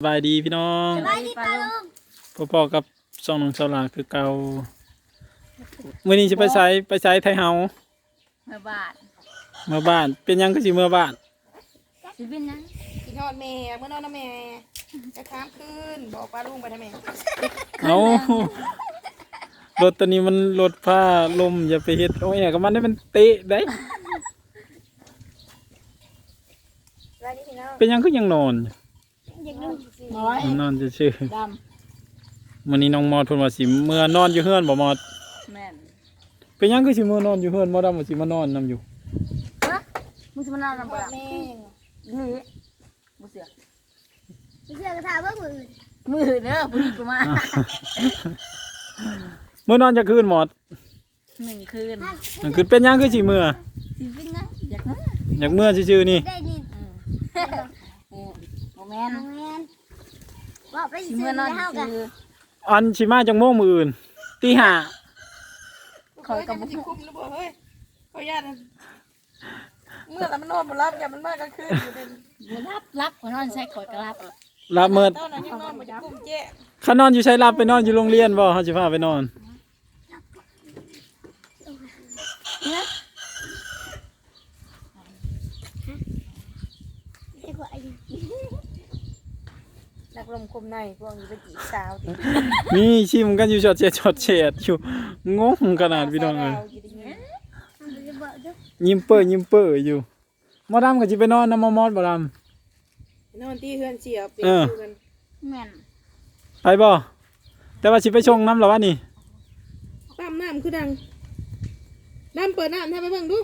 สบายดีพี่น้องสบายดีปลาลุงพ่อๆกับช่องน้องชาวลาคือเก่ามื้อนี้จะไปไสไปไสไทยเฮาเมื่อบาทเมื่อบ้าน เป็นหยังก็สิเมื่อบ้านสิเป็นนะกินทอดแม่เมื่อนอนนะแม่จะค้ามคืนบอกป้าลุงไปทำไมเอารถตัวนี้มันรถผ้าลมอย่าไปเฮ็ดโอ้ยเนี่ยก็มันได้มันเตะได้ไรนี่พี่น้องเป็นหยังก็ยังนอนอยากดู น้อยนอนซื่อดๆมื้อนี้น้องมอดเพิ่นว่าสิเมื่อนอนอยู่เฮือนบ่มอดแม่นเป็นหยังก็สิเมื่อนอนอยู่เฮือนบ่ดำว่าสิมานอนนํอยู่ฮะมึงจะมานอนำลำพ่อบากแม่นี่บุเสือเสือกระถาว่ามือมือเด้อบุรีกูมาเมื่อนอนจะคืนหมดหนึ่งคืนนั่นคือเป็นหยังคือสิเมื่อสิเป็นนะอยากนะอยากเมื่อซื่อๆนี่ได้ดิน เออโม แมนแมนว่าไปสิซื้เมื่ออนอนเท่ากันคืออันสิมาจังโมงมื้ออื่นตีห้าคอยกับมันจะคุ้มหรือเปล่าเฮ้ยขออนุญาตนะเมื่อแต่มันนอนมันรับอย่ามันมากกลางคืนอยู่เป็นมันรับรับขอนอนใส่ขอดกระรับรับเมิดตอนนั้นยังนอนมันจะคุ้มเจ๊ เขานอนอยู่ใช้รับไปนอนอยู่โรงเรียนบ่เขาสิพาไปนอน เนี่ย ไอ้พวกไอ้ นัก ลมคมในพวกนี้เป็นจีสาวติมีชิมกันอยู่ชอดเฉดชอดเฉดอยู่งงขนาดพี่น้องเลยมันจะบอกด้วยยิ้มเปื้อยิ้มเปื้ออยู่หมอดำก็สิไปนอนน้ำมอมอดบ่ดนอนตีเฮือนเสียเปลี่ยเออนชื่อกันแม่นำไปบ่แต่ว่าสิไปชงน้ำหรอวะนี่ปั๊มน้ำคือดังน้ำเปิดน้ำทำไปเบิ่งดู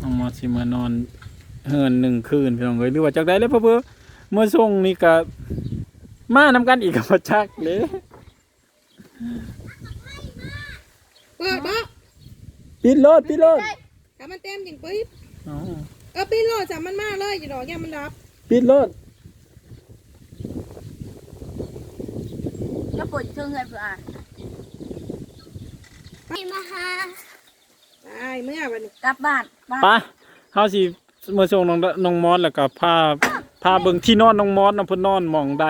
น้องมอดสิมานอน เฮือนหนึ่งคืนพี่น้องเลยหรือว่าจากใดแล้วเพื่อเมื่อส่งนี่ก็มานำกันอีกกับจักเลยเปิดบ่ปิดรถปิดรถถ้ามันเต็มจริงปิ๊บเอาเออปีนโลดสามมันมากเลยอยู่ดอกย่ามันดับปิดรถแล้วปวดเชิงเงินเพื่ออะไม่มาหาตายเมื่อวันนี้กลับบ้านบ้านไปเฮาสิ เมื่อส่งน้องน้องมอดแล้วก็พาพาเบิ่งที่นอนน้องมอดน้องเพิ่นนอนหมองใด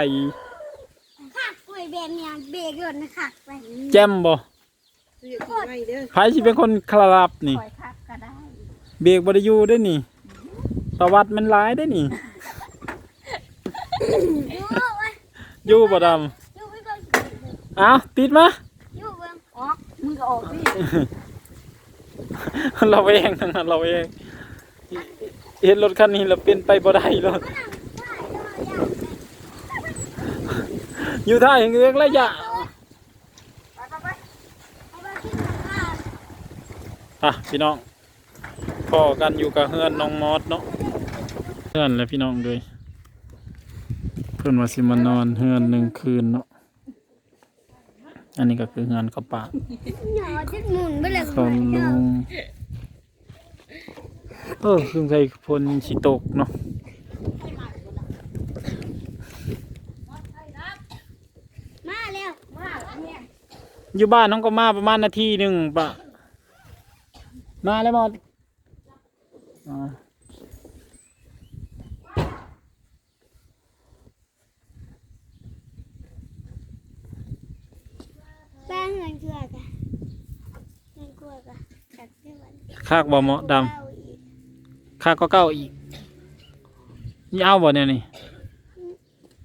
ขักกล้วยแบนเนี่ยเบรกรถนะขักไปแจ่มบ่ซื้อกินไว้เด้อไผสิเป็นคนคลรับนี่ คอยคับก็ได้เบรกบริยูได้นี่ประวัติมันร้ายได้นี่ยูวะอยู่บ่ดยูไปก่อนำอ้าวติดมายูเบิ้งออกมึงก็ออกดิเราเองทั้งนั้นเราเอง เห็นรถคันนี้เราเป็นไปบ่ได้รถอยู่ท่าอย่างเอื้องระยะเอาไปกินข้าวอะพี่น้องพ่อกันอยู่กับเฮือนน้องมอสเนาะเฮือนและพี่น้องเลยเพื่อนว่าสิมานอนเฮือนหนึ่งคืนเนาะอันนี้ก็คือเฮือนกระปะหยอดจะหมุนไปเลยของลุง เออคือใส่พลชิตกเนาะมาแล้วมาเนี่ยอยู่บ้านน้องก็มาประมาณนาทีหนึ่งปะมาแล้วหมดอ๋อแป้งเงินเกลือกันเงินเกลือกันกัดได้วันคากบ่เหมาะดเอาอีกำ คาก็เก้าอีกนี่เอาบ่เนี่ยนี่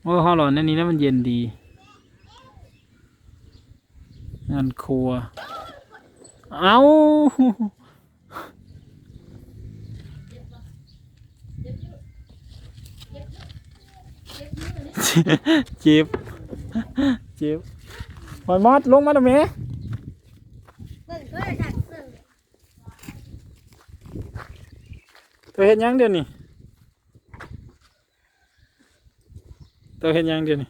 โอ้ห้องหลอนอันนี้แล้วมันเย็นดีงานครัว เอาเจ็บเจ็บหอยมอดลงมาตรงนี้ เบิ่งก็ได้ค่ะเบิ่ง ตัวเห็นยังเดี๋ยวนี้ตัวเห็นยังเดี๋ยวนี้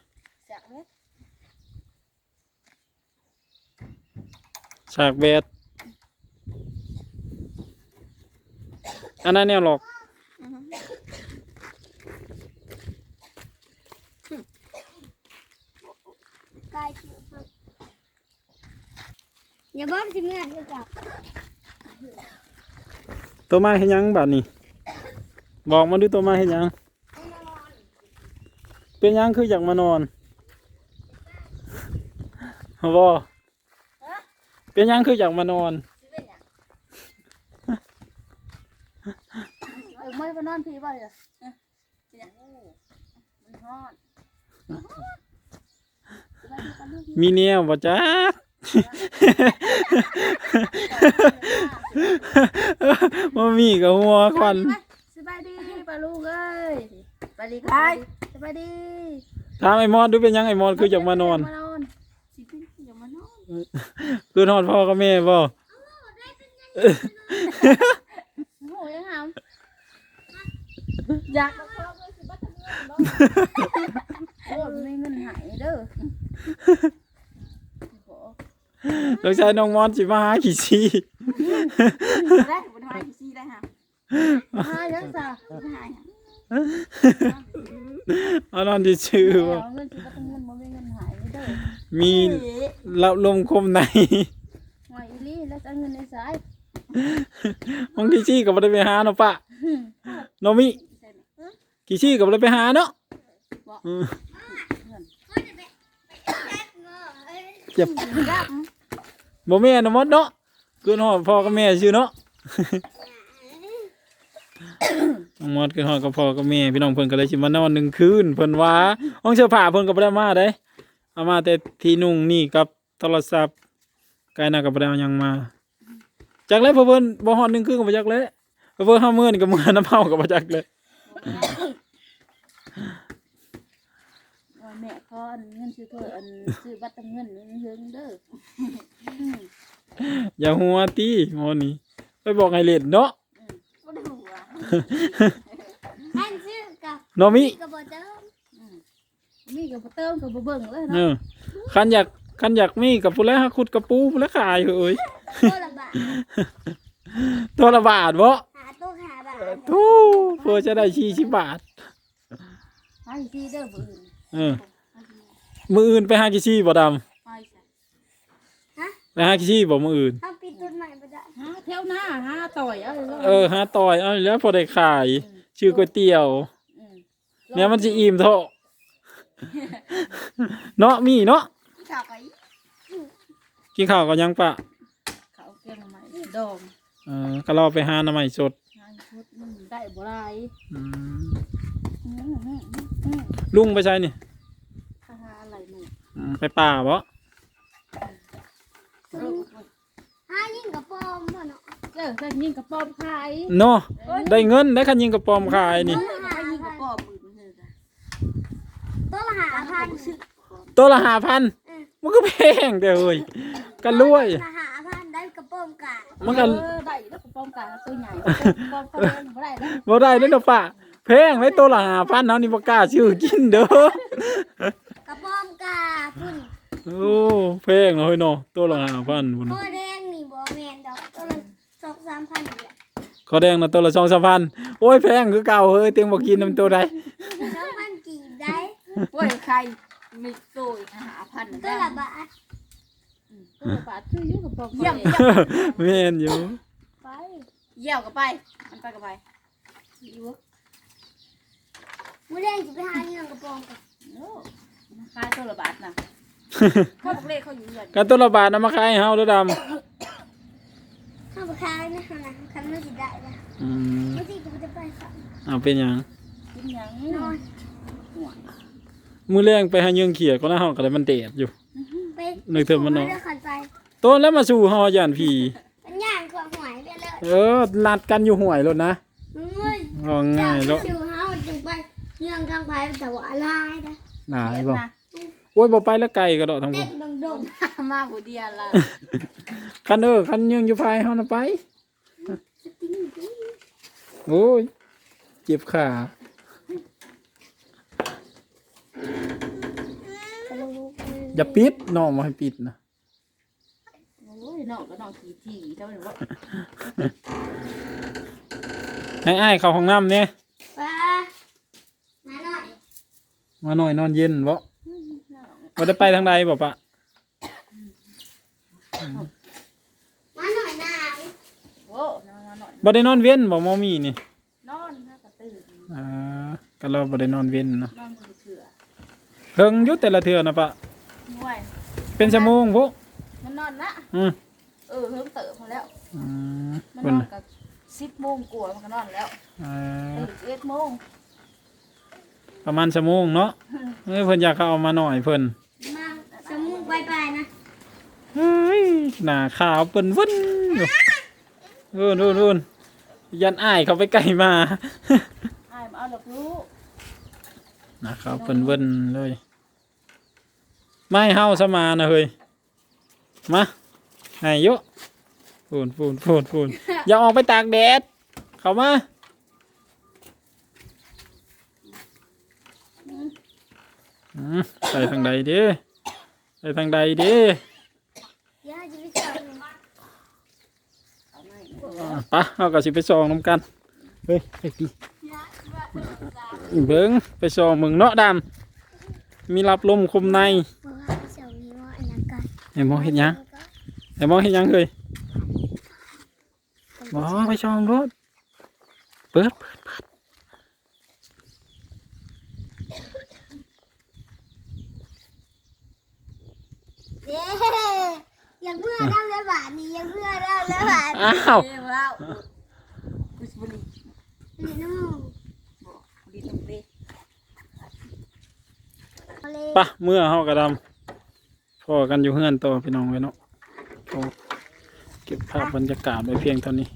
จากเม็ดอันนั้นเนี่ยหรอกอย่าบอกสิเมื่อเธอจับตัวมาเห็นยังบานี้ บอกมาดูตัวมาเห็นยัง เป็นหยังคืออยากมานอนบ่เป็นหยังคืออยากมานอนเออไม่ไปนอนพี่บ่อยเหรอเออเนี่ยมันฮอดสบายดีปะลูกมีแนวบ่จ๊ะบ่มีก็หัวควันสบายดีปะ ลูกเอ้ยสบายดีครับสบายดีถามไอ้มอดดูเป็นหยังไอ้มอดคืออยากมานอนมานอนสิพี่อยากมานอนคือทอดพ่อกับแม่บ่โหยังหามอยากโอ้ไม่เงินหายเด้อลูกชายน้องมอดสิมาหาขี้ซี่ หายยังซะหายเอานอนที่ชื่อบ่เอาเงินสิก็ต้องเงินบ่มีเงินหายเด้อมีรับลมคมในหอยอีลี่แล้วจะเงินในสายห้องขี้ซี่ก็บ่ได้ไปหาเนาะปะโนมิขี้ซี่ก็บ่ได้ไปหาเนาะอืมเจ็บยับบ่แม่นเนาะมดเนาะคือฮอดพ่อกับแม่ชื่อเนาะ น้องมดคือฮอดกับพ่อกับแม่พี่น้องเพิ่นก็เลยสิมานอนหนึ่งคืนเพิ่นว่าห้องเสื้อผ้าเพิ่นก็บ่ได้มาเด้เอามาแต่ที่นุ่งนี่กับโทรศัพท์กายหน้าก็บ่ได้เอาหยังมาจักเลยเพิ่นบ่ฮอดหนึ่งคืนก็บ่จักเลยเพิ่นเฮามื้อนี่ก็มื้อน้ำเฮาก็บ่จักเลยแม่ก้อนเงินซื้อเพิ่นซื้อบัตรเงินเฮิงเด้ออย่าหัวตีหมอนี่ไปบอกให้เล่นเนาะบ่ได้หัว อันชื่อกับโนมิกระบอกเดิมมีก็บ่เติมก็บ่เบิ่งเลยเอเนาะอคันอยากคันอยากมีกับผู้แล้วขุดกระปูผู้แล้วขายเอ้ยตัวละบาทตัวละบาทบ่หาตัวหาบาททู่เพื่อจะได้ชีชิบาทให้ซีเด้อบ่อื่นเออมืออื่นไปหากิชี่บ่ดให้ซะำไปหากิชี่บ่มืออื่น เที่ยวหน้าหาต่อยเอาเลยเออหาต่อยเอาแล้วพอได้ขาย ชื่อก๋วยเตี๋ยวเนี่ยมันจะอิ่มเถอะเนาะมีเนาะข้าวไก่กินข้าวก็ยังปะข้าวแกงใหม่ดองเออก็รอไปหาหน้ำใหม่สดงานพุดมันได้บ่ได้อืมอืมอืมอืมลุงไปใช่นี่หาอะไรหนูอืมไปป่าบ่ เออ หายิ่งกับปอมพ่อ เนาะเออถ้ายิงกระป๋อมขายเนาะได้เงินได้คันยิงกระปอมขายนี่ถ้ายิงกระป๋อมมือมันเถอะตัวละหาพันตัวละห้าพันมันก็แพงเด้อเฮ้ยกันรวยละหาพันได้กระป๋อมกามันก็เออได้แล้วกระป๋อมกลางตัวใหญ่กระป๋อมเขาเองบ่ได้แล้วบ่ได้เด้อเนาะป้าแพงไว้ตัวละห้าพันเฮานี่บ่กล้าซื้อกินเด้อกระป๋อมกาพุ่นโอ้แพงเนาะเฮ้ยเนาะตัวละห้าพันพุ่นตัวแดงนี่บ่แมนดอกตัวละส องสามพันนี่แหละขอแดงนะตัวละ2 3พันโอ้ยแพงคือเก่าเฮ้ยเต็งบ่กินนํตัวใดสองพันกี่ได้โอ้ยใครมีโตยหาพันตัวละบาทตัวละบาทคืออยู่กระป๋อมเยี่ยมแม่นอยู่ไปเยี่ยวก็ไปมันไปก็ไปอยู่มื้อแดงสิไปหาเงินกระป๋อมกันโอ้ขายตัวละบาทน่ะเขาบอกเลขเขาอยู่เงินกันตัวละบาทนำมาขายให้เฮาเด้อดำ ข้าวไปขายนะฮะนะคันไม่สิได้นะอืมมื้อที่ก็จะไปค่ะเอาเป็นหยังกินหยังนอนมื้อแรงไปหาเยืองเขียก็น่าเฮาก็ได้มันแดดอยู่ ไปนึกถึงมันเนาะเด้อขันไปต้นแล้วมาสู่เฮาย่านผีเป็นย่างกว่าหวยไปเลยเออนัดกันอยู่ห่วยรถนะมึงเอ้ยว่าง่ายแล้วชิวเฮาจึงไปเรื่องทางไปแต่ว่าอะไรนะหนายบ่ โอ้ยบ่ไปแล้วไกลก็ดอกทั้งหมเด็ดกดงดงมาผู้เดียวละคันเออคันยังอยู่ภายเฮาน่ะไป โอ้ย เจ็บขาอย่าปิดน้องบ่ให้ปิดนะโอ้ยน้องก็น้องขี่ทีเท่านั้นว่าให้อ้ายเข้าห้องน้ำเนี่ยไปมาหน่อยมาหน่อยนอนเย็นบ่ บ่ได้ไปทางใดบ่ปะมาหน่อยหนาวโอ้นอนหน่อยบ่ได้นอนเว้นบ่มอมีนี่นอนถ้ากระตื่นอ่าก็เราบ่ได้นอนเว้นเนาะนอนมือเถื่อเฮิงอยุแต่ละเทื่อนะปะห่วยเป็นชั่วโมงพวกมันนอนนะอืมเออเฮิมเติบมาแล้ว อืมมันเพิ่นนอนกับสิบโมงกว่ามันก็นอนแล้วเอ่อตื่นเอ็ดโมงประมาณชั่วโมงเนาะเอ้ยเพิ่นอยากเขาเอามาหน่อยเพิ่น มาสมุกบายบายนะเฮ้ยหน้าขาวเปิ้นวุ่นอยู่นู่นนู่นนู่นยันอ้ายเขาไปไกลมาอายมาเอาหลักรู้หน้าขาวเปิ้นวุ่นเลย ไม่เฮาสมานะเฮ้ย มาให้เยอะพูนพูนพูนพูนอย่าออกไปตากแดด เข้ามา อืมใส่ทางใดเดิใส่ทางใดเดิเดี๋ยวจะไปสอนปะเอากับสิไปซองน้ำกันเฮ้ยไอ้พี่เบิ้งไปซองมึงเนาะดำมีรับลมคมในบอกว่าสอนนี้ว่าอันนั้นกันไอ้หมอเห็นยังไอ้หมอเห็นยังเลยหมอไปซองรถเปิดเปิดเปิด เย้ยังเพื่อได้แล้วบาทนี้ยังเพื่อได้แล้วบาทอ้าวเอ้ยว้าวกุศบุรีนี่น้ำมูกบุรีตรงนี้เอาเลยปะเมื่อเฮากระดำพอกันอยู่เฮือนต่อพี่น้องไว้เนาะโอ้เก็บภาพบรรยากาศไว้เพียงเท่านี้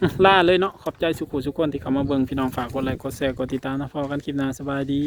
อื้อล่าเลยเนาะขอบใจสุขุสุขคนที่เข้ามาเบิ่งพี่น้องฝากกดไลค์กดแชร์กดติดตามนะพอกันคลิปหน้าสบายดี